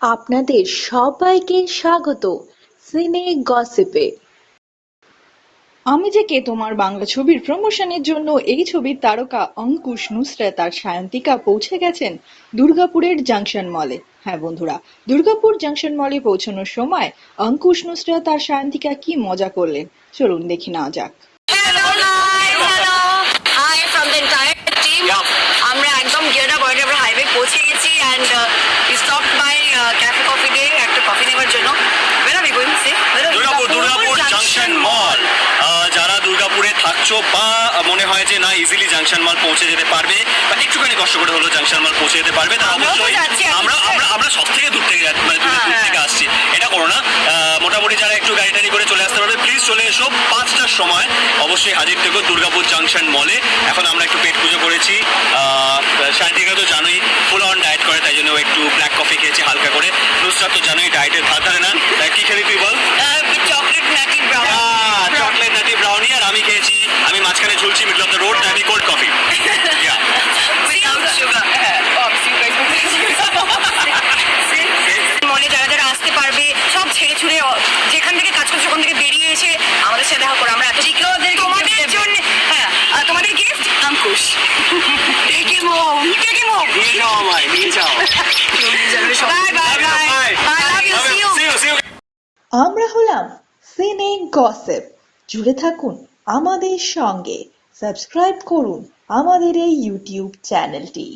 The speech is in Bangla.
আপনাদের সবাইকে স্বাগত সিনে গসিপে। আমি যে কে তোমার বাংলা ছবির প্রমোশনের জন্য এই ছবির তারকা অঙ্কুশ নুসরাত আর সায়ন্তিকা পৌঁছে গেছেন দুর্গাপুরের জাংশন মলে। হ্যাঁ বন্ধুরা দুর্গাপুর জাংশন মলে পৌঁছানোর সময় অঙ্কুশ নুসরাত আর সায়ন্তিকা কি মজা করলেন? চলুন দেখি না যাক। আমরা একদম গিয়ার হাইওয়ে পৌঁছে গেছি and stop by cafe coffee day একটা কফি নেওয়ার জন্য বের আমি গোয়িং সে দুর্গাপুর দুর্গাপুর জাংশন মল যারা দুর্গাপুরে থাকছো বা মনে হয় যে না ইজিলি জাংশন মল পৌঁছে যেতে পারবে বা একটুখানি কষ্ট করে হলো জাংশন মল পৌঁছে যেতে পারবে তো অবশ্যই আমরা আমরা আমরা সব থেকে দূর থেকে মানে দূর হ্যাঁ, থেকে হ্যাঁ। আসছি। এটা করো না। মোটামুটি যারা একটু গাড়ি টাড়ি করে চলে আসতে পারবে প্লিজ চলে এসো পাঁচটার সময়। অবশ্যই হাজির থেকো দুর্গাপুর জাংশন মলে এখন আমরা একটু পেট পুজো করেছি। শান্তিকা তো জানোই ফুল অন ডায়েট করে তাই জন্য ও একটু ব্ল্যাক কফি খেয়েছি হালকা করে। নুসরাত তো জানোই ডায়েটের ভাত ধারে না। তাই কি খেলি তুই বল? Chocolate nutty brown chocolate nutty brownie আর আমি খেয়েছি আমি মাঝখানে ঝুলছি মিডল অফ দ্য রোড আমি কোল্ড নিয়ে যাও আমায় নিয়ে যাও. আমরা হলাম সিনে গসেপ জুড়ে থাকুন আমাদের সঙ্গে সাবস্ক্রাইব করুন আমাদের এই ইউটিউব চ্যানেলটি